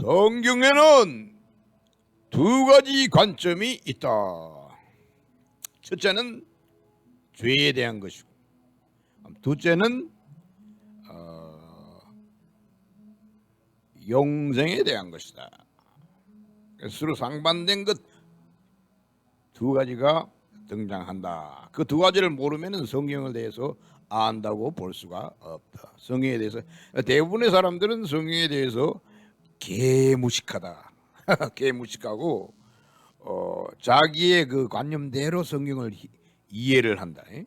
성경에는 두 가지 관점이 있다. 첫째는 죄에 대한 것이고, 둘째는 어, 영생에 대한 것이다. 서로 상반된 것 두 가지가 등장한다. 그 두 가지를 모르면은 성경을 대해서 안다고 볼 수가 없다. 성경에 대해서 대부분의 사람들은 성경에 대해서 개무식하다. 개무식하고 어, 자기의 그 관념대로 성경을 히- 이해를 한다. 예?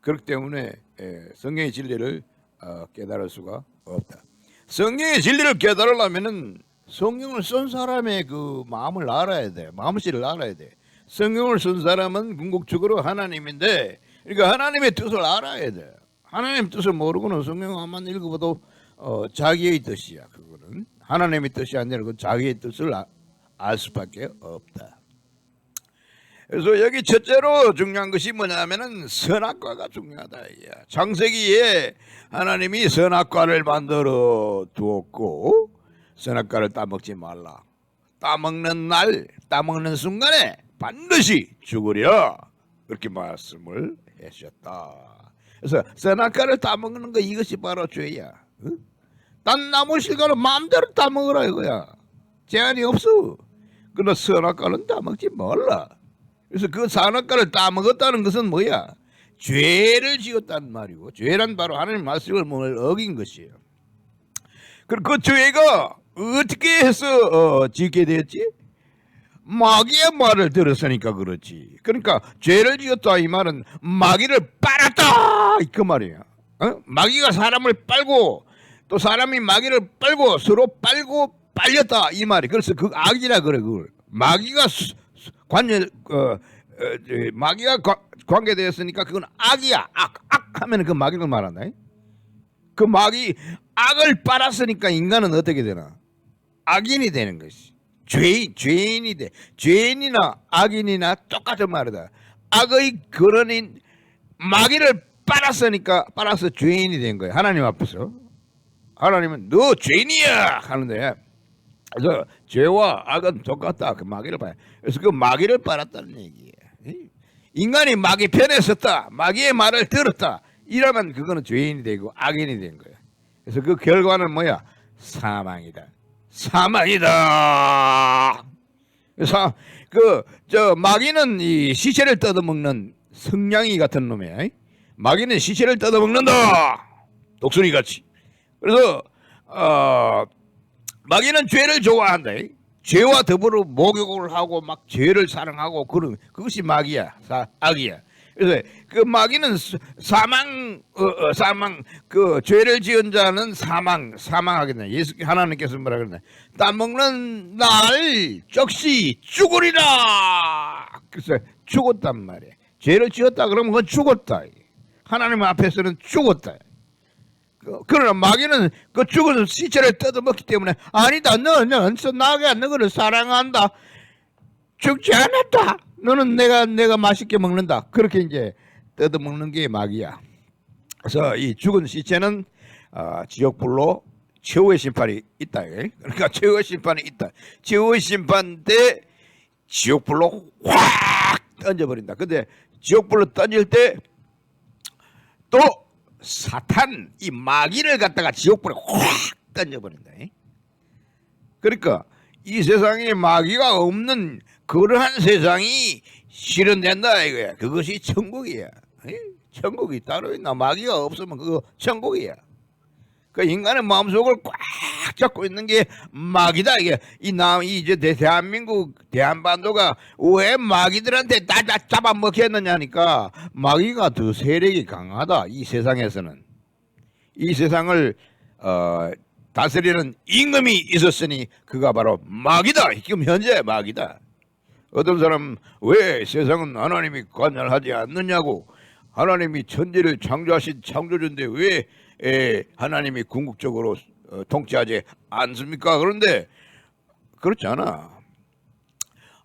그렇기 때문에 예, 성경의 진리를 어, 깨달을 수가 없다. 성경의 진리를 깨달으려면은 성경을 쓴 사람의 그 마음을 알아야 돼. 마음씨를 알아야 돼. 성경을 쓴 사람은 궁극적으로 하나님인데, 그러니까 하나님의 뜻을 알아야 돼. 하나님 뜻을 모르고는 성경 한번 읽어봐도 어, 자기의 뜻이야. 그거는 하나님의 뜻이 아니라 그 자기의 뜻을 아- 알 수밖에 없다. 그래서 여기 첫째로 중요한 것이 뭐냐면은 선악과가 중요하다. 창세기에 하나님이 선악과를 만들어 두었고 선악과를 따먹지 말라. 따먹는 날, 따먹는 순간에 반드시 죽으려 그렇게 말씀을 하셨다. 그래서 선악과를 따먹는 거 이것이 바로 죄야. 응? 딴 나무 실과는 마음대로 따먹으라 이거야. 제한이 없어. 그러나 선악과는 따먹지 말라. 그래서 그 선악과를 따먹었다는 것은 뭐야? 죄를 지었단 말이고 죄란 바로 하나님 말씀을 뭘 어긴 것이에요. 그럼 그 죄가 어떻게 해서 어, 짓게 됐지? 마귀의 말을 들었으니까 그렇지. 그러니까 죄를 지었다 이 말은 마귀를 빨았다 그 말이야. 어? 마귀가 사람을 빨고 또 사람이 마귀를 빨고 서로 빨고 빨렸다 이 말이. 그래서 그 악이라 그래 그걸. 마귀가 관여 어, 어, 저, 마귀가 과- 관계되었으니까 그건 악이야. 악, 악 하면 그 마귀를 말한다. 그 마귀 악을 빨았으니까 인간은 어떻게 되나? 악인이 되는 것이. 죄인, 죄인이 돼. 죄인이나 악인이나 똑같은 말이다. 악의 근원인 마귀를 빨았으니까 빨아서 죄인이 된 거야. 하나님 앞에서. 하나님은 너 죄인이야 하는데 그래서 죄와 악은 똑같다. 그 마귀를 봐. 그래서 그 마귀를 빨았다는 얘기예요. 인간이 마귀 편에 섰다. 마귀의 말을 들었다. 이러면 그거는 죄인이 되고 악인이 된 거야. 그래서 그 결과는 뭐야? 사망이다. 사망이다. 그래서 그 저 마귀는 이 시체를 뜯어먹는 성냥이 같은 놈이야. 마귀는 시체를 뜯어먹는다. 독수리 같이. 그래서 어 마귀는 죄를 좋아한다. 죄와 더불어 목욕을 하고 막 죄를 사랑하고 그런 그것이 마귀야, 사, 악이야. 그래서 그 마귀는 사- 사망, 어, 어, 사망, 그 죄를 지은 자는 사망, 사망하겠네. 예수 하나님께서 뭐라 그러나 따먹는 날 즉시 죽으리라. 그래서 죽었단 말이야. 죄를 지었다 그러면 그건 죽었다. 하나님 앞에서는 죽었다. 그- 그러나 마귀는 그 죽은 시체를 뜯어먹기 때문에 아니다 너는 나가 너를 사랑한다. 죽지 않았다. 너는 내가 내가 맛있게 먹는다. 그렇게 이제 뜯어먹는 게 마귀야. 그래서 이 죽은 시체는 어, 지옥불로 최후의 심판이 있다. 예? 그러니까 최후의 심판이 있다. 최후의 심판 때 지옥불로 확 던져버린다. 근데 지옥불로 던질 때 또 사탄 이 마귀를 갖다가 지옥불에 확 던져버린다. 예? 그러니까 이 세상에 마귀가 없는 그러한 세상이 실현된다 이거야. 그것이 천국이야. 예? 천국이 따로 있나? 마귀가 없으면 그거 천국이야. 그 인간의 마음속을 꽉 잡고 있는 게 마귀다 이게. 이남 이제 대- 대한민국 대한반도가 왜 마귀들한테 다, 다 잡아먹혔느냐니까 마귀가 더 세력이 강하다 이 세상에서는. 이 세상을 어, 다스리는 임금이 있었으니 그가 바로 마귀다. 지금 현재 마귀다. 어떤 사람 왜 세상은 하나님이 관할하지 않느냐고. 하나님이 천지를 창조하신 창조주인데 왜 에, 하나님이 궁극적으로 어, 통치하지 않습니까? 그런데 그렇지 않아.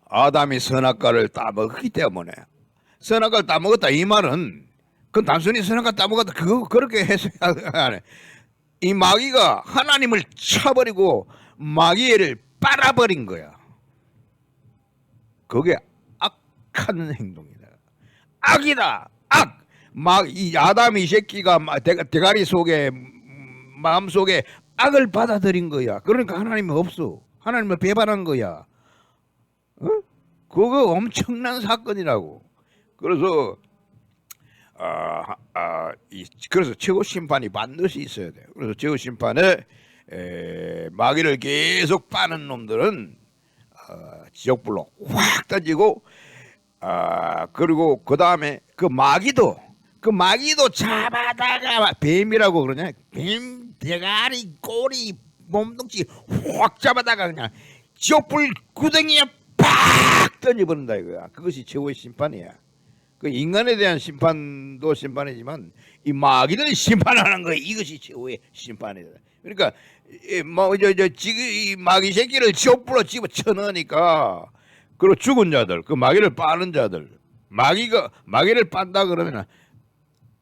아담이 선악과를 따먹었기 때문에 선악과를 따먹었다 이 말은 그건 단순히 선악과 따먹었다 그거 그렇게 해석이 안 해. 이 마귀가 하나님을 쳐버리고 마귀를 빨아버린 거야. 그게 악한 행동이다. 악이다. 악. 막이 아담 이 새끼가 마- 대- 대가리 속에 음, 마음 속에 악을 받아들인 거야. 그러니까 하나님이 없어. 하나님을 배반한 거야. 어? 그거 엄청난 사건이라고. 그래서 아, 아, 이, 그래서 최고 심판이 반드시 있어야 돼. 그래서 최고 심판에 에, 마귀를 계속 빠는 놈들은 어, 지옥불로 확 던지고 아 그리고 그 다음에 그 마귀도 그 마귀도 잡아다가 뱀이라고 그러냐? 뱀 대가리 꼬리 몸뚱치 확 잡아다가 그냥 지옥불 구덩이에 팍 던져버린다 이거야. 그것이 최고의 심판이야. 그 인간에 대한 심판도 심판이지만 이 마귀를 심판하는 거 이것이 최고의 심판이다. 그러니까 뭐저저 지금 이 마귀 새끼를 지옥불로 집어 쳐넣으니까 그리고 죽은 자들, 그 마귀를 빠는 자들, 마귀가 마귀를 빤다 그러면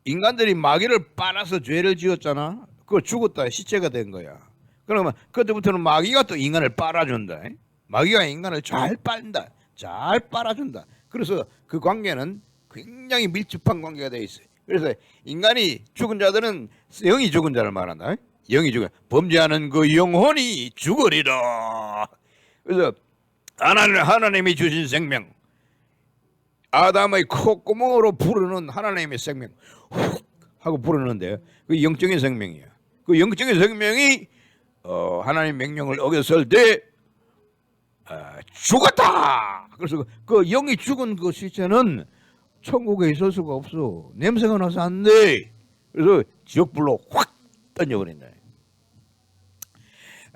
인간들이 마귀를 빨아서 죄를 지었잖아. 그거 죽었다 시체가 된 거야. 그러면 그때부터는 마귀가 또 인간을 빨아준다. 마귀가 인간을 잘 빨다, 잘 빨아준다. 그래서 그 관계는 굉장히 밀접한 관계가 돼 있어요. 그래서 인간이 죽은 자들은 영이 죽은 자를 말한다. 영이 죽은 범죄하는 그 영혼이 죽으리라. 그래서 하나님 하나님이 주신 생명 아담의 콧구멍으로 부르는 하나님의 생명 훅 하고 부르는데 그 영적인 생명이야. 그 영적인 생명이 어, 하나님 명령을 어겼을 때 아, 죽었다. 그래서 그, 그 영이 죽은 그 시체는 천국에 있을 수가 없어. 냄새가 나서 안 돼. 그래서 지옥불로 확 던져버린다.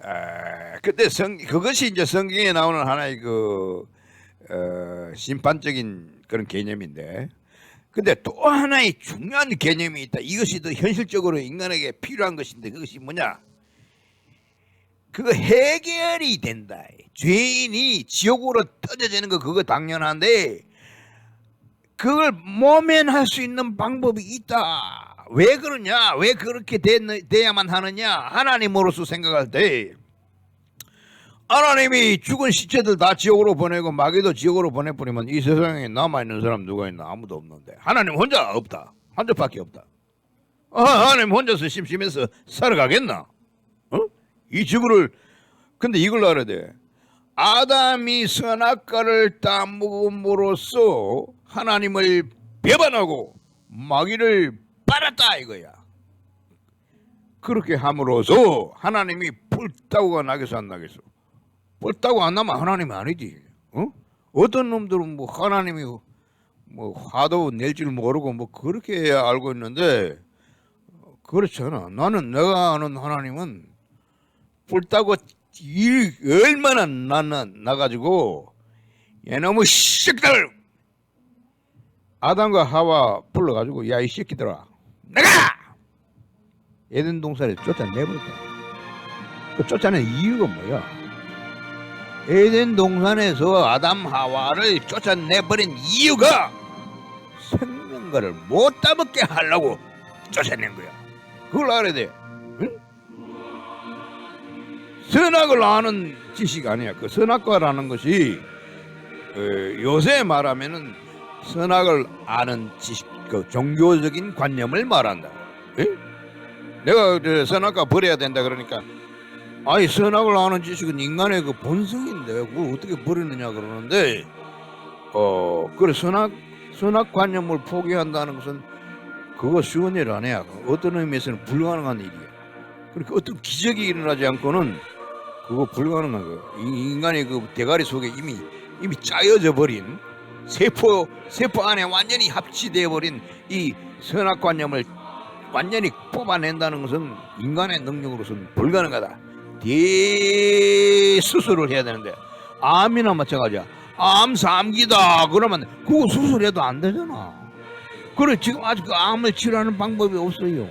아, 그때 성 그것이 이제 성경에 나오는 하나의 그 어, 심판적인 그런 개념인데, 근데 또 하나의 중요한 개념이 있다. 이것이 더 현실적으로 인간에게 필요한 것인데 그것이 뭐냐? 그거 해결이 된다. 죄인이 지옥으로 떠져지는 거 그거 당연한데 그걸 모면할 수 있는 방법이 있다. 왜 그러냐? 왜 그렇게 되, 돼야만 하느냐? 하나님으로서 생각할 때 하나님이 죽은 시체들 다 지옥으로 보내고 마귀도 지옥으로 보내버리면 이 세상에 남아있는 사람 누가 있나 아무도 없는데 하나님 혼자 없다. 한 적밖에 없다. 아, 하나님 혼자서 심심해서 살아가겠나? 어? 이 지구를 근데 이걸 알아야 돼. 아담이 선악과를 따먹음으로써 하나님을 배반하고 마귀를 빨았다 이거야. 그렇게 함으로써 하나님이 불타고가 나겠어 안 나겠어? 불타고 안 나면 하나님이 아니지. 어? 어떤 놈들은 뭐 하나님이 뭐 화도 낼 줄 모르고 뭐 그렇게 알고 있는데 그렇잖아. 나는 내가 아는 하나님은 불타고 일 얼마나 나나 나가지고 얘놈의 새끼들 아담과 하와 불러가지고 야 이 새끼들아 나가 에덴 동산에 쫓아내버렸다. 그 쫓아낸 이유가 뭐야? 에덴 동산에서 아담 하와를 쫓아내버린 이유가 생명과를 못 따먹게 하려고 쫓아낸 거야. 그걸 알아야 돼. 응? 선악을 아는 지식 아니야. 그 선악과라는 것이 어, 요새 말하면은 선악을 아는 지식, 그 종교적인 관념을 말한다. 에? 내가 그 선악과 버려야 된다 그러니까 아니 선악을 아는 지식은 인간의 그 본성인데 그걸 어떻게 버리느냐 그러는데 어 그래 선악 선악 관념을 포기한다는 것은 그거 쉬운 일 아니야. 어떤 의미에서는 불가능한 일이야. 그러니까 어떤 기적이 일어나지 않고는 그거 불가능한 거야. 이 인간의 그 대가리 속에 이미 이미 짜여져 버린 세포 세포 안에 완전히 합치되어 버린 이 선악관념을 완전히 뽑아낸다는 것은 인간의 능력으로서는 불가능하다. 대 수술을 해야 되는데 암이나 마찬가지야. 암 삼기다 그러면 그거 수술해도 안 되잖아. 그래 지금 아직 그 암을 치료하는 방법이 없어요.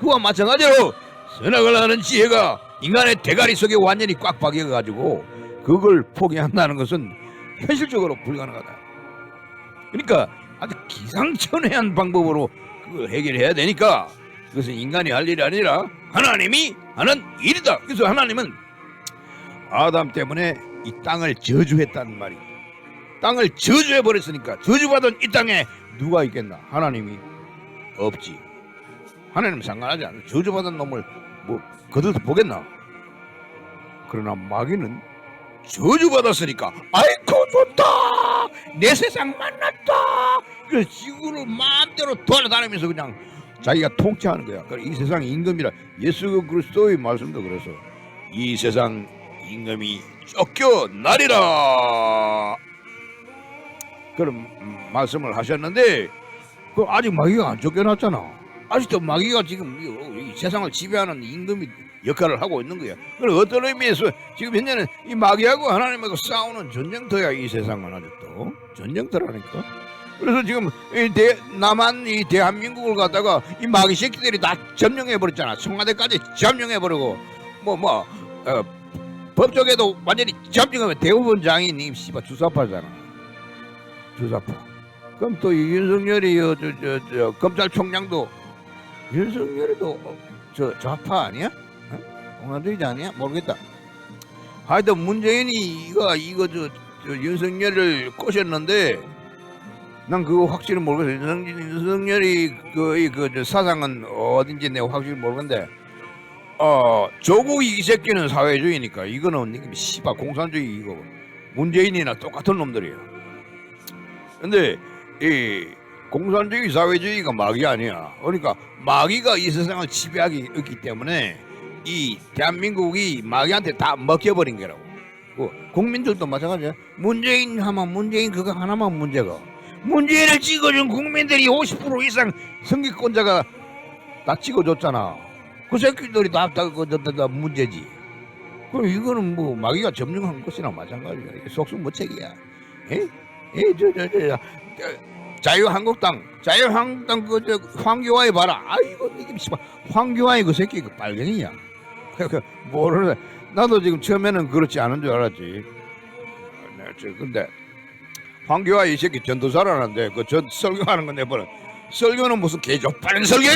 그와 마찬가지로 선악을 하는 지혜가 인간의 대가리 속에 완전히 꽉 박여가지고 그걸 포기한다는 것은 현실적으로 불가능하다. 그러니까 아주 기상천외한 방법으로 그걸 해결해야 되니까 그것은 인간이 할 일이 아니라 하나님이 하는 일이다. 그래서 하나님은 아담 때문에 이 땅을 저주했다는 말이. 땅을 저주해 버렸으니까 저주받은 이 땅에 누가 있겠나? 하나님이 없지. 하나님 상관하지 않아. 저주받은 놈을 뭐 거들떠 보겠나? 그러나 마귀는 저주받았으니까 아이고 좋다 내 세상 만났다 그 지구를 마음대로 돌아다니면서 그냥 자기가 통치하는 거야 그이 세상 임금이라 예수 그리스도의 말씀도 그래서 이 세상 임금이 쫓겨나리라 그런 말씀을 하셨는데 그 아직 마귀가 안 쫓겨났잖아 아직도 마귀가 지금 이- 이 세상을 지배하는 임금이 역할을 하고 있는 거야. 그럼 어떤 의미에서 지금 현재는 이 마귀하고 하나님하고 싸우는 전쟁터야 이 세상은 아직도 전쟁터라니까. 그래서 지금 이 대, 남한 이 대한민국을 갖다가 이 마귀 새끼들이 다 점령해 버렸잖아. 청와대까지 점령해 버리고 뭐뭐 어, 법조계도 완전히 점령하면 대부분 장인이 씨발 주사파잖아. 주사파. 그럼 또 이 윤석열이 어, 저, 저, 저, 검찰총장도 윤석열이도 어, 저 좌파 아니야? 어? 공화주의자 아니야? 모르겠다. 하여튼 문재인이 이거 이거 저, 저 윤석열을 꼬셨는데 난 그거 확실히 모르겠어. 윤석, 윤석열이 그그 사상은 어딘지 내가 확실히 모르는데 어 조국 이 새끼는 사회주의니까 이거는 씨발 공산주의 이거 문재인이나 똑같은 놈들이에요. 근데 이 공산주의 사회주의가 마귀 아니야. 그러니까 마귀가 이 세상을 지배하기 있기 때문에 이 대한민국이 마귀한테 다 먹혀버린 거라고. 그 국민들도 마찬가지야. 문재인 하면 문재인 그거 하나만 문제가. 문재인을 찍어준 국민들이 50% 이상 선기권자가 다 찍어줬잖아. 그 새끼들이 다, 다, 다, 다, 다 문제지. 그럼 이거는 뭐 마귀가 점령한 것이나 마찬가지야. 속수무책이야. 에? 에, 저, 저, 저, 저, 자유한국당, 자유한국당 그 저 황교안이 봐라. 아이고 이게 씨발 황교안이 그 새끼 그 빨갱이야. 그 모르는. 나도 지금 처음에는 그렇지 않은 줄 알았지. 네, 저 근데 황교안 이 새끼 전도사라는데 그 전 설교하는 건데 뭐는 설교는 무슨 개족빠른 설교야?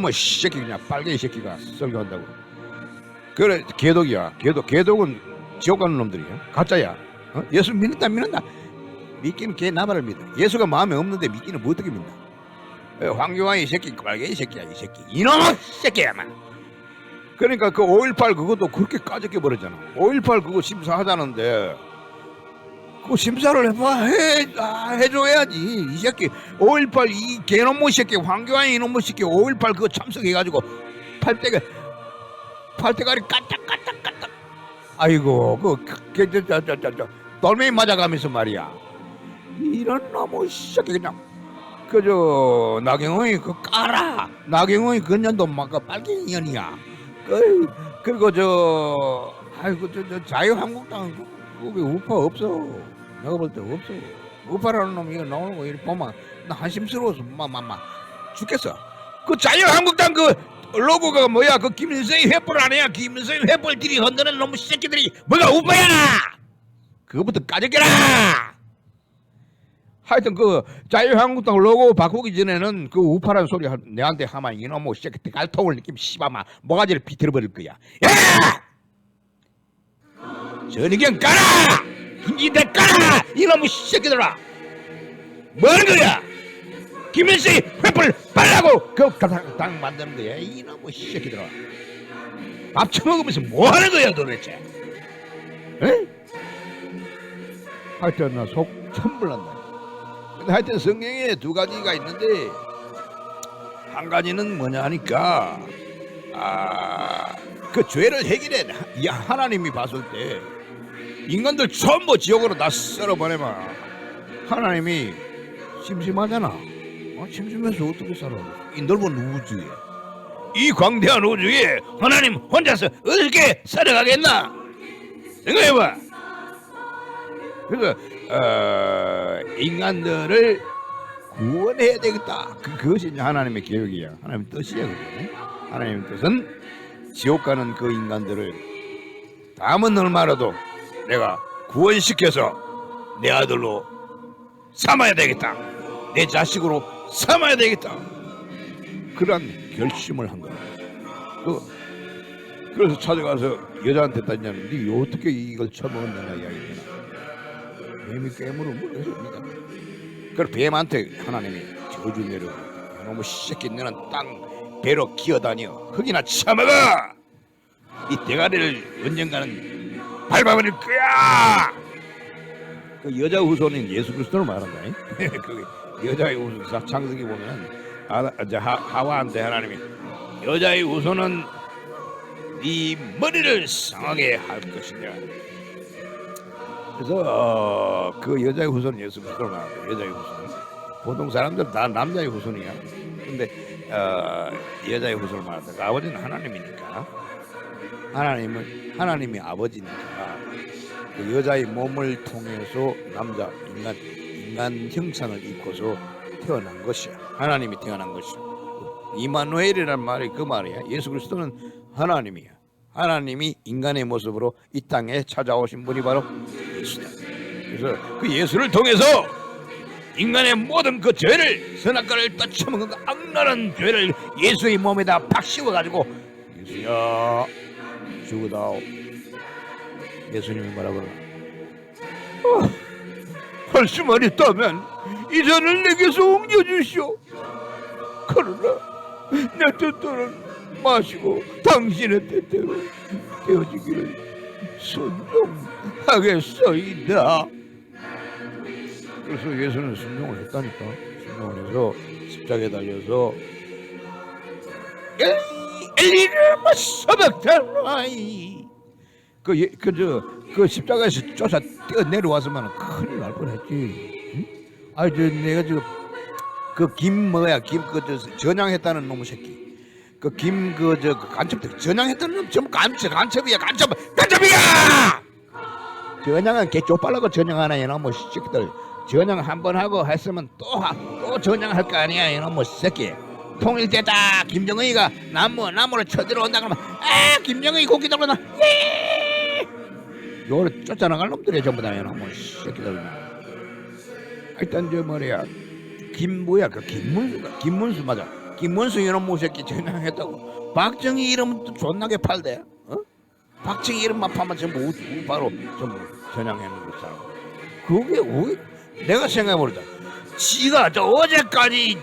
뭐 새끼 그냥 빨갱이 새끼가 설교한다고. 그래 개독이야. 개독 개독은 지옥 가는 놈들이야. 가짜야. 어? 예수 믿는다 믿는다. 믿기는 개 나발을 믿어. 예수가 마음에 없는데 믿기는 뭐 어떻게 믿나? 에, 황교안 이 새끼 빨개 이 새끼야 이 새끼 이놈의 새끼야만. 그러니까 그 5.18 그것도 그렇게 까짓게 버렸잖아. 5.18 그거 심사하자는데 그 심사를 해봐. 해 아, 해줘야지. 이 새끼 5.18 이 개놈의 새끼 황교안 이놈의 새끼 5.18 그거 참석해가지고 팔대가 팔대가리 까딱까딱까딱. 아이고 그저저저저 돌멩이 맞아가면서 말이야. 이런 놈의 새끼 그냥 그저 나경원이 그 까라. 나경원이 그년도 막그 빨갱이 년이야. 그 그리고 저 아이고 저, 저 자유한국당 그게 우파 없어 내가 볼 때 없어. 우파라는 놈이 이거 나오는 거 이렇게 보면 나 한심스러워서 막막막 죽겠어. 그 자유한국당 그 로고가 뭐야? 그 김일성이 횃불 아니야? 김일성이 횃불들이 흔드는 놈의 새끼들이 뭐가 우파야? 그거부터 까졌게라! 하여튼 그 자유한국당 로고 바꾸기 전에는 그 우파라는 소리 하- 내한테 하면 이놈의 새끼 갈통을 느낌 씨바마. 모가지를 비틀어 버릴 거야. 야! 전이경 까라! 김진대 까라! 이놈의 새끼들아! 뭐하는 거야? 김일성이 횃불 빨라고! 그당 만드는 거야 이놈의 새끼들아. 밥 처먹으면서 뭐하는 거야 도대체? 에? 하여튼 나속 천불난다. 근데 하여튼 성경에 두 가지가 있는데 한 가지는 뭐냐 하니까 아 그 죄를 해결해 야, 하나님이 봤을 때 인간들 전부 지옥으로 다 썰어버리면 하나님이 심심하잖아 어, 심심해서 어떻게 살아 이 넓은 우주에 이 광대한 우주에 하나님 혼자서 어떻게 살아가겠나 생각해봐 그래서 어, 인간들을 구원해야 되겠다. 그, 그것이 하나님의 계획이야. 하나님의 뜻이야. 그게. 하나님의 뜻은 지옥 가는 그 인간들을 남은 얼마라도 내가 구원시켜서 내 아들로 삼아야 되겠다. 내 자식으로 삼아야 되겠다. 그런 결심을 한 거야. 그 그래서 찾아가서 여자한테 따지냐면 네 어떻게 이걸 처먹었느냐 이야기잖아. 뱀이 깨물어 먹었습니다. 그래 뱀한테 하나님이 저주 내려 너무 새끼 너는 땅 배로 기어다녀 흙이나 처먹어 이 대가리를 언젠가는 밟아버릴 거야. 그 여자 후손인 예수 그리스도를 말한다. 그 여자의 후손 자- 창세기 보면 아, 하, 하와한테 하나님이 여자의 후손은 네 머리를 상하게 할 것이냐. 그래서 어, 그 여자의 후손은 예수 그리스도를 말한다. 여자의 후손. 보통 사람들 다 남자의 후손이야. 근데 어, 여자의 후손을 말한다. 그 아버지는 하나님이니까. 하나님은 하나님이 아버지니까 그 여자의 몸을 통해서 남자 인간 인간 형상을 입고서 태어난 것이야. 하나님이 태어난 것이야. 이마누엘이란 말이 그 말이야. 예수 그리스도는 하나님이야. 하나님이 인간의 모습으로 이 땅에 찾아오신 분이 바로 예수다. 그래서 그 예수를 통해서 인간의 모든 그 죄를 선악과를 떠쳐먹은 그 악랄한 죄를 예수의 몸에다 팍 씌워 가지고 예수야 죽으다오 예수님이 뭐라고 어, 할 수만 있다면 이전을 내게서 옮겨주시오. 그러나 내 뜻대로는 마시고 당신의 뜻대로 되어지기를 순종하겠소이다. 그래서 예수는 순종을 했다니까. 순종을 해서 십자가에 달려서 엘리 엘리르마 사박타라이 그 그 저 그 십자가에서 쫓아 뛰어 내려왔으면 큰일 날 뻔했지. 응? 아니 저 내가 저 그 김 뭐야 김 그 저 전향했다는 놈의 새끼. 그 김 그저 간첩들 전향했다는 놈 전부 간첩 간첩이야 간첩 간첩이야. 전향은 개 쪽팔라고 전향하나 이놈의 새끼들. 전향 한 번 하고 했으면 또 또 전향할 거 아니야 이놈의 새끼. 통일됐다 김정은이가 나무 나무를 쳐들어온다 그러면 아 김정은이 고기 들어온다 예 요를 쫓아나갈 놈들이 전부 다. 이놈의 새끼들. 일단 저 뭐야 그 김문수가 김문수 맞아. 김문수 이놈 모새끼 전향했다고. 박정희 이름은 또 존나게 팔대 어? 박정희 이름만 파면 전부 우, 우 바로 전부 전향했는 거 사람 그게 왜 내가 생각해보자 지가 저 어제까지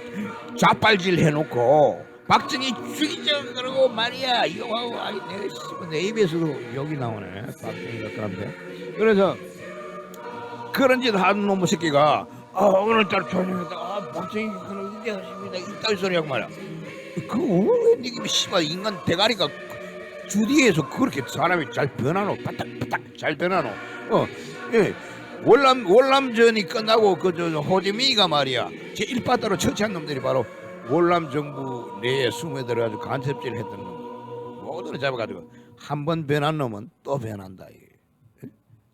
자빨질 해놓고 박정희 죽이자 그러고 말이야. 이거 하고 아니 내가 씨발 내 입에서도 욕이 나오네. 박정희가 그런데 그래서 그런 짓 하는 놈의 새끼가 아 오늘따라 조용했다. 아 박정희 그런 이제 하십니다. 이따위 소리 하고 말이야. 그왜 니기 씨발 인간 대가리가 주디에서 그렇게 사람이 잘 변하노? 바닥바닥 잘 변하노? 어예. 월남 월남전이 끝나고 그 저 호지민이가 말이야. 제 일바다로 처치한 놈들이 바로 월남 정부 내에 숨어 들어가지고 간첩질 했던 놈 모두를 잡아가지고 한 번 변한 놈은 또 변한다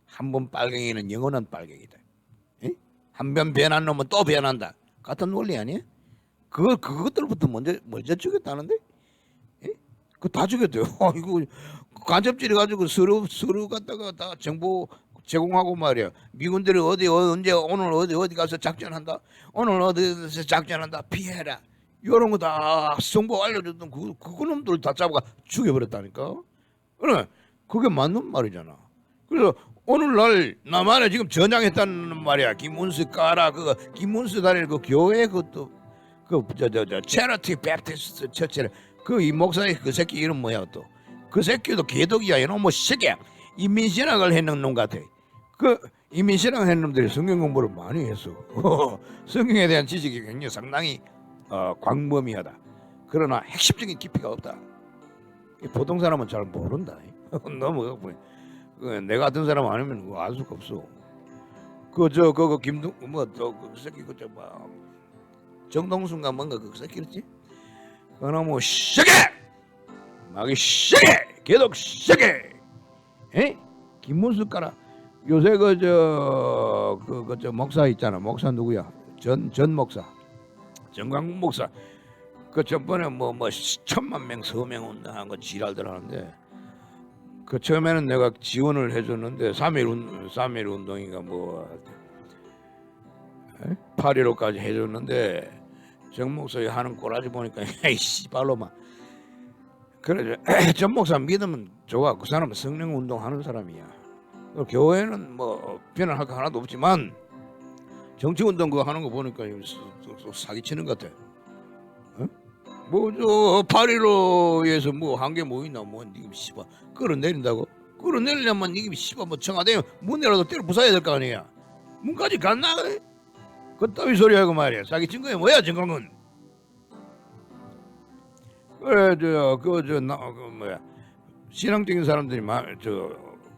한 번 빨갱이는 영원한 빨갱이다 한 번 변한 놈은 또 변한다 같은 논리 아니야? 그거 그것들부터 먼저 먼저 죽였다는데? 그 다 죽였대요. 이거 간첩질해 가지고 서로 서로 갖다가 다 정보 제공하고 말이야. 미군들이 어디 어- 언제 오늘 어디 어디 가서 작전한다. 오늘 어디서 작전한다. 피해라. 이런 거 다 정보 알려줬던 그 그 놈들 다 잡아가 죽여버렸다니까. 그래 그게 맞는 말이잖아. 그래서 오늘날 남한에 지금 전향했다는 말이야. 김문수 까라 그 김문수 다닐 그 교회 그것도. 그저 저저 체러티 베프티스트 처치를. 그 이 목사의 그 새끼 이름 뭐야 또? 그 새끼도 개독이야. 이놈 뭐 새끼야 인민신앙을 했는 놈 같아. 그 인민신앙 했는 놈들이 성경 공부를 많이 했어 성경에 대한 지식이 굉장히 상당히 어, 광범위하다 그러나 핵심적인 깊이가 없다 이 보통 사람은 잘 모른다 너무 그 내가 같은 사람 아니면 알 수가 없어 그저 그거 김동 뭐저그 새끼 그저 뭐 정동순가 뭔가 그 새끼였지? 그놈의 새끼! 마귀 새끼! 개독 새끼! 에? 김문수 까라 요새 그저그그저 목사 있잖아 목사 누구야 전전 목사 정광국 목사 그 전번에 뭐 뭐 천만 명 서명 운동한 거 지랄들 하는데 그 처음에는 내가 지원을 해줬는데 3일 운 3일 운동인가 뭐 8.15까지 해줬는데 정 목소리 하는 꼬라지 보니까 이 씨발로만 그래 전 목사 믿으면 좋아. 그 사람은 성령 운동하는 사람이야. 그 교회는 뭐 변할 거 하나도 없지만 정치 운동 그거 하는 거 보니까 사기치는 것 같아. 어? 뭐저 8.15에서 뭐한개뭐 있나 뭐 니금 씨발 끌어내린다고? 끌어내리려면 니금 씨발 뭐 청와대 문이라도 때려 부숴야 될 거 아니야. 문까지 갔나 그래? 그따위 소리 하고 말이야. 사기친 거야 뭐야 정강은? 그래 저그저 그 뭐야 신앙적인 사람들이 말저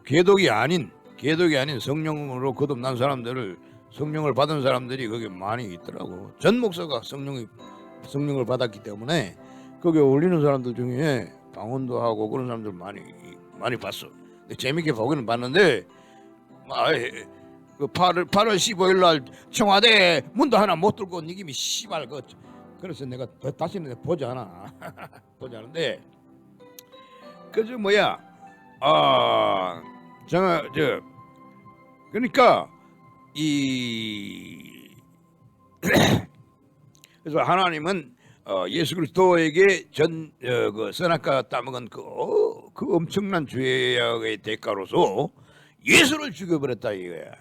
개독이 아닌 개독이 아닌 성령으로 거듭난 사람들을 성령을 받은 사람들이 거기 많이 있더라고. 전 목사가 성령이 성령을 받았기 때문에 거기 올리는 사람들 중에 방언도 하고 그런 사람들 많이 많이 봤어. 재밌게 보기는 봤는데 아이 그 8월 8월 15일 날 청와대 문도 하나 못 뚫고 니김이 씨발 그 그래서 내가 더- 다시는 보지 않아 보지 않는데 그저 뭐야 아 정말 저 그러니까 이 그래서 하나님은 어, 예수 그리스도에게 전그 선악과 따먹은 그, 어, 그 엄청난 죄악의 대가로서 예수를 죽여버렸다 이거야.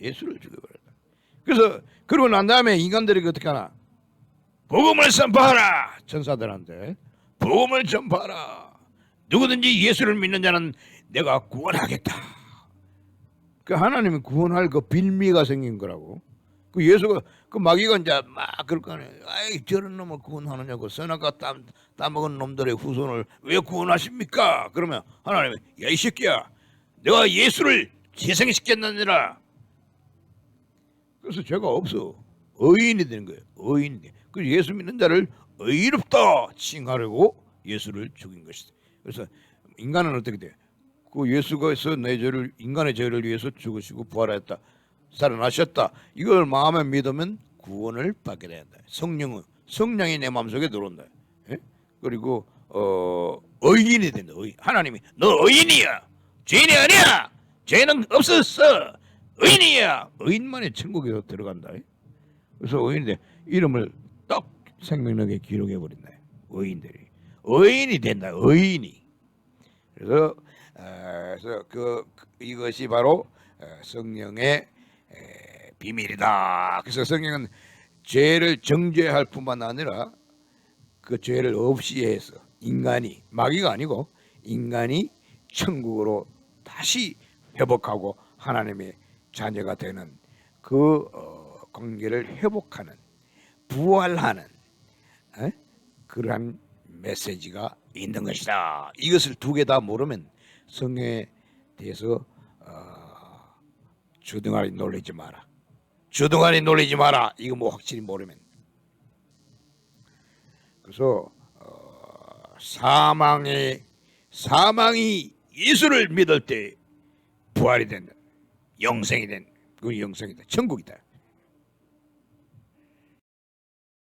예수를 죽여버렸다. 그래서 그러고 난 다음에 인간들이 어떻게 하나? 복음을 선포하라 천사들한테 복음을 전파하라. 누구든지 예수를 믿는 자는 내가 구원하겠다. 그 하나님이 구원할 그 빌미가 생긴 거라고. 그 예수가 그 마귀가 이제 막 그럴 거 아니에요. 아이 저런 놈을 구원하느냐고 선악과 땀 따먹은 놈들의 후손을 왜 구원하십니까? 그러면 하나님이 야 이 새끼야 내가 예수를 재생시켰느니라. 그래서 죄가 없어. 의인이 되는 거예요. 의인이 돼. 그 예수 믿는 자를 의롭다 칭하려고 예수를 죽인 것이다. 그래서 인간은 어떻게 돼? 그 예수가서 내 죄를 인간의 죄를 위해서 죽으시고 부활했다. 살아나셨다. 이걸 마음에 믿으면 구원을 받게 된다. 성령은 성령이 내 마음속에 들어온다. 예? 그리고 어 의인이 된다. 의. 하나님이 너 의인이야. 죄인이 아니야. 죄는 없었어. 의인이야. 의인만이 천국에 들어간다. 그래서 의인인데 이름을 딱 생명력에 기록해 버린다. 의인들이 의인이 된다. 의인이. 그래서 어, 그래서 그 그- 이것이 바로 어, 성령의 에, 비밀이다. 그래서 성령은 죄를 정죄할 뿐만 아니라 그 죄를 없이 해서 인간이 마귀가 아니고 인간이 천국으로 다시 회복하고 하나님의 자녀가 되는 그 어, 관계를 회복하는 부활하는 에? 그러한 메시지가 있는 것이다. 이것을 두 개 다 모르면 성령에 대해서 어, 주둥아리 놀리지 마라. 주둥아리 놀리지 마라. 이거 뭐 확실히 모르면. 그래서 어, 사망의 사망이 예수를 믿을 때 부활이 된다. 영생이 된. 그 영생이다. 천국이다.